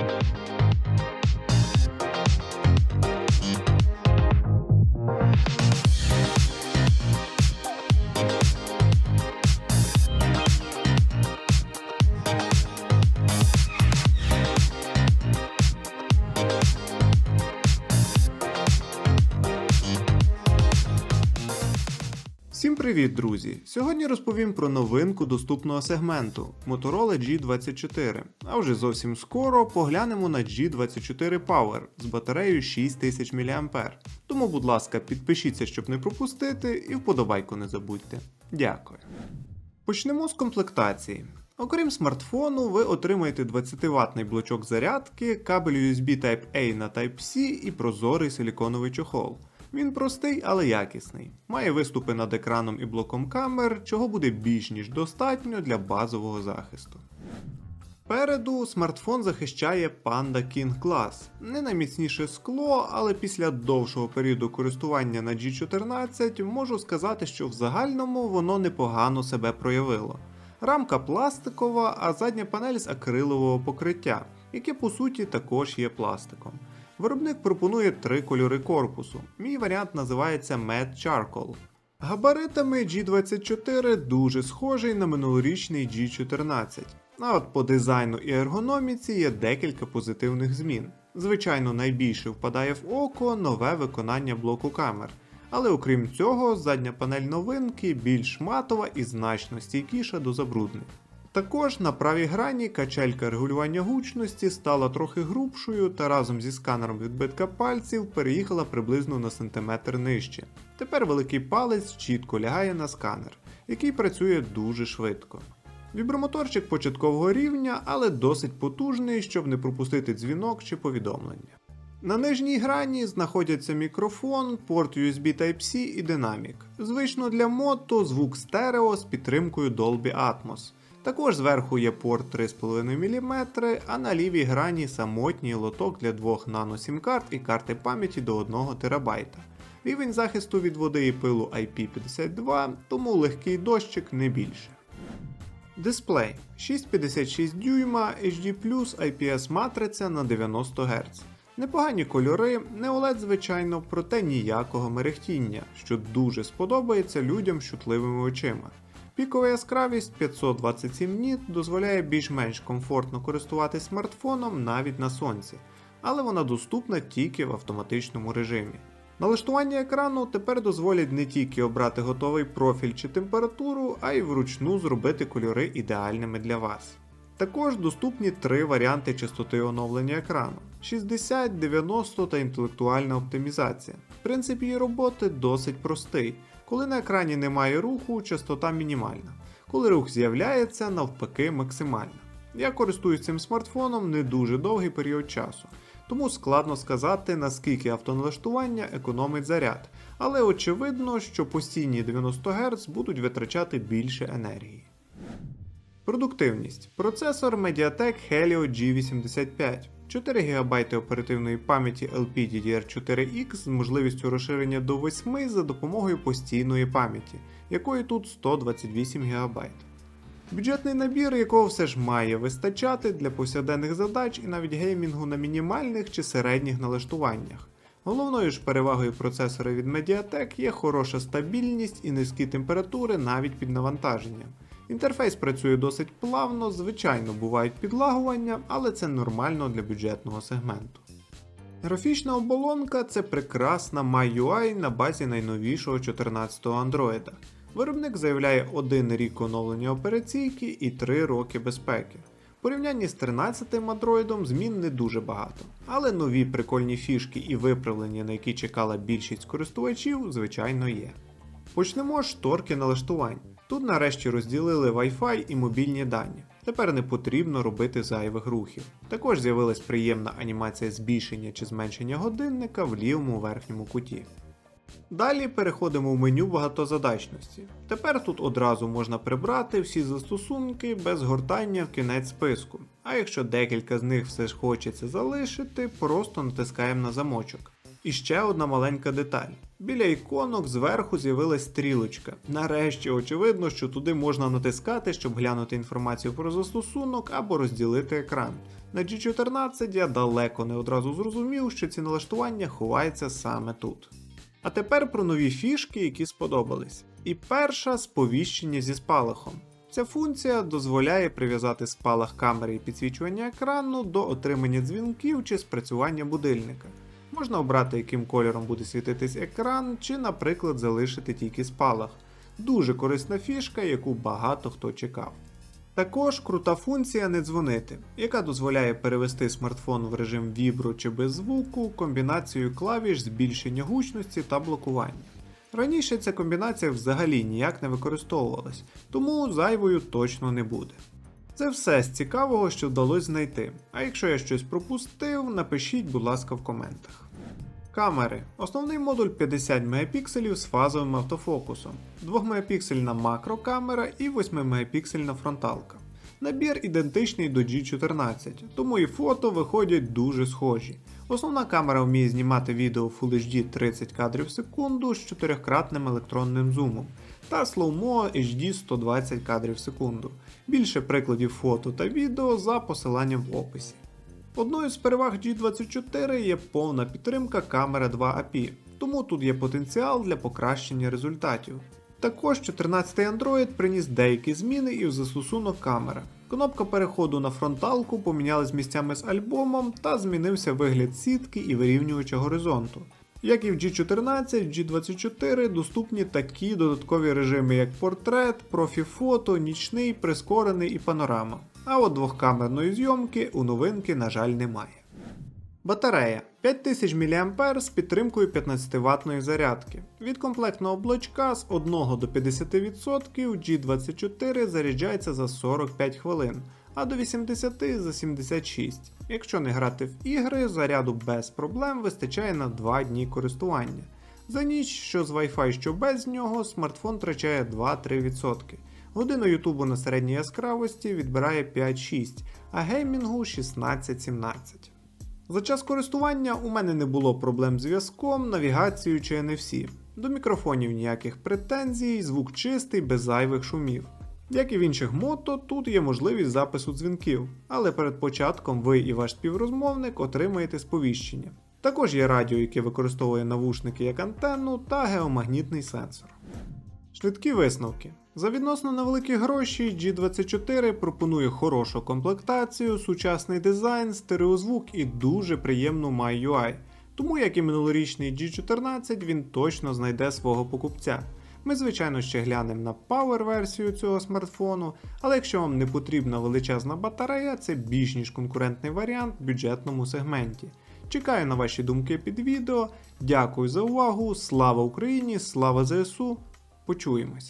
Thank you привіт, друзі! Сьогодні розповім про новинку доступного сегменту Motorola G24. А вже зовсім скоро поглянемо на G24 Power з батареєю 6000 мАh. Тому, будь ласка, підпишіться, щоб не пропустити, і вподобайку не забудьте. Дякую. Почнемо з комплектації. Окрім смартфону, ви отримаєте 20 ватний блочок зарядки, кабель USB Type-A на Type-C і прозорий силіконовий чохол. Він простий, але якісний. Має виступи над екраном і блоком камер, чого буде більш ніж достатньо для базового захисту. Переду смартфон захищає Panda King Glass. Не найміцніше скло, але після довшого періоду користування на G14 можу сказати, що в загальному воно непогано себе проявило. Рамка пластикова, а задня панель з акрилового покриття, яке по суті також є пластиком. Виробник пропонує три кольори корпусу. Мій варіант називається Matte Charcoal. Габаритами G24 дуже схожий на минулорічний G14. А от по дизайну і ергономіці є декілька позитивних змін. Звичайно, найбільше впадає в око нове виконання блоку камер. Але окрім цього, задня панель новинки більш матова і значно стійкіша до забруднень. Також на правій грані качелька регулювання гучності стала трохи грубшою та разом зі сканером відбитка пальців переїхала приблизно на сантиметр нижче. Тепер великий палець чітко лягає на сканер, який працює дуже швидко. Вібромоторчик початкового рівня, але досить потужний, щоб не пропустити дзвінок чи повідомлення. На нижній грані знаходяться мікрофон, порт USB Type-C і динамік. Звично для мото звук стерео з підтримкою Dolby Atmos. Також зверху є порт 3,5 мм, а на лівій грані самотній лоток для двох нано сім-карт і карти пам'яті до 1 ТБ. Рівень захисту від води і пилу IP52, тому легкий дощик не більше. Дисплей 6,56 дюйма HD IPS матриця на 90 Гц. Непогані кольори, не OLED, звичайно, проте ніякого мерехтіння, що дуже сподобається людям з чутливими очима. Пікова яскравість 527 ніт дозволяє більш-менш комфортно користуватись смартфоном навіть на сонці, але вона доступна тільки в автоматичному режимі. Налаштування екрану тепер дозволять не тільки обрати готовий профіль чи температуру, а й вручну зробити кольори ідеальними для вас. Також доступні три варіанти частоти оновлення екрану: 60, 90 та інтелектуальна оптимізація. Принцип її роботи досить простий. Коли на екрані немає руху, частота мінімальна. Коли рух з'являється, навпаки, максимальна. Я користуюсь цим смартфоном не дуже довгий період часу, тому складно сказати, наскільки автоналаштування економить заряд, але очевидно, що постійні 90 Гц будуть витрачати більше енергії. Продуктивність. Процесор Mediatek Helio G85. 4 ГБ оперативної пам'яті LPDDR4X з можливістю розширення до 8 за допомогою постійної пам'яті, якої тут 128 ГБ. Бюджетний набір, якого все ж має вистачати для повсякденних задач і навіть геймінгу на мінімальних чи середніх налаштуваннях. Головною ж перевагою процесора від Mediatek є хороша стабільність і низькі температури навіть під навантаженням. Інтерфейс працює досить плавно, звичайно, бувають підлагування, але це нормально для бюджетного сегменту. Графічна оболонка це прекрасна MyUI на базі найновішого 14-го Android. Виробник заявляє один рік оновлення операційки і 3 роки безпеки. В порівнянні з 13-м Android змін не дуже багато, але нові прикольні фішки і виправлення, на які чекала більшість користувачів, звичайно є. Почнемо з шторки налаштувань. Тут нарешті розділили Wi-Fi і мобільні дані. Тепер не потрібно робити зайвих рухів. Також з'явилась приємна анімація збільшення чи зменшення годинника в лівому верхньому куті. Далі переходимо в меню багатозадачності. Тепер тут одразу можна прибрати всі застосунки без гортання в кінець списку. А якщо декілька з них все ж хочеться залишити, просто натискаємо на замочок. І ще одна маленька деталь. Біля іконок зверху з'явилась стрілочка. Нарешті очевидно, що туди можна натискати, щоб глянути інформацію про застосунок або розділити екран. На G14 я далеко не одразу зрозумів, що ці налаштування ховаються саме тут. А тепер про нові фішки, які сподобались. І перша сповіщення зі спалахом. Ця функція дозволяє прив'язати спалах камери і підсвічування екрану до отримання дзвінків чи спрацювання будильника. Можна обрати, яким кольором буде світитись екран, чи, наприклад, залишити тільки спалах. Дуже корисна фішка, яку багато хто чекав. Також крута функція не дзвонити, яка дозволяє перевести смартфон в режим вібро чи без звуку комбінацією клавіш збільшення гучності та блокування. Раніше ця комбінація взагалі ніяк не використовувалась, тому зайвою точно не буде. Це все з цікавого, що вдалося знайти. А якщо я щось пропустив, напишіть, будь ласка, в коментах. Камери. Основний модуль 50 Мп з фазовим автофокусом, 2 Мп макрокамера і 8 Мп фронталка. Набір ідентичний до G14, тому і фото виходять дуже схожі. Основна камера вміє знімати відео Full HD 30 кадрів в секунду з 4-кратним електронним зумом та Slowmo HD 120 кадрів в секунду. Більше прикладів фото та відео за посиланням в описі. Одною з переваг G24 є повна підтримка камери 2 API, тому тут є потенціал для покращення результатів. Також 14-й Android приніс деякі зміни і в застосунок камера. Кнопка переходу на фронталку помінялась місцями з альбомом та змінився вигляд сітки і вирівнювача горизонту. Як і в G14, в G24 доступні такі додаткові режими, як портрет, профі-фото, нічний, прискорений і панорама. А от двохкамерної зйомки у новинки, на жаль, немає. Батарея 5000 мА з підтримкою 15 ватної зарядки. Від комплектного блочка з 1 до 50% G24 заряджається за 45 хвилин, а до 80 за 76. Якщо не грати в ігри, заряду без проблем вистачає на 2 дні користування. За ніч, що з Wi-Fi, що без нього, смартфон втрачає 2-3%. Годину Ютубу на середній яскравості відбирає 5-6, а геймінгу 16-17. За час користування у мене не було проблем з зв'язком, навігацією чи NFC. До мікрофонів ніяких претензій, звук чистий, без зайвих шумів. Як і в інших мото, тут є можливість запису дзвінків, але перед початком ви і ваш співрозмовник отримаєте сповіщення. Також є радіо, яке використовує навушники як антенну та геомагнітний сенсор. Швидкі висновки. За відносно невеликі гроші G24 пропонує хорошу комплектацію, сучасний дизайн, стереозвук і дуже приємну MyUI. Тому, як і минулорічний G14, він точно знайде свого покупця. Ми, звичайно, ще глянемо на Power версію цього смартфону, але якщо вам не потрібна величезна батарея, це більш ніж конкурентний варіант в бюджетному сегменті. Чекаю на ваші думки під відео. Дякую за увагу. Слава Україні! Слава ЗСУ! Почуємось!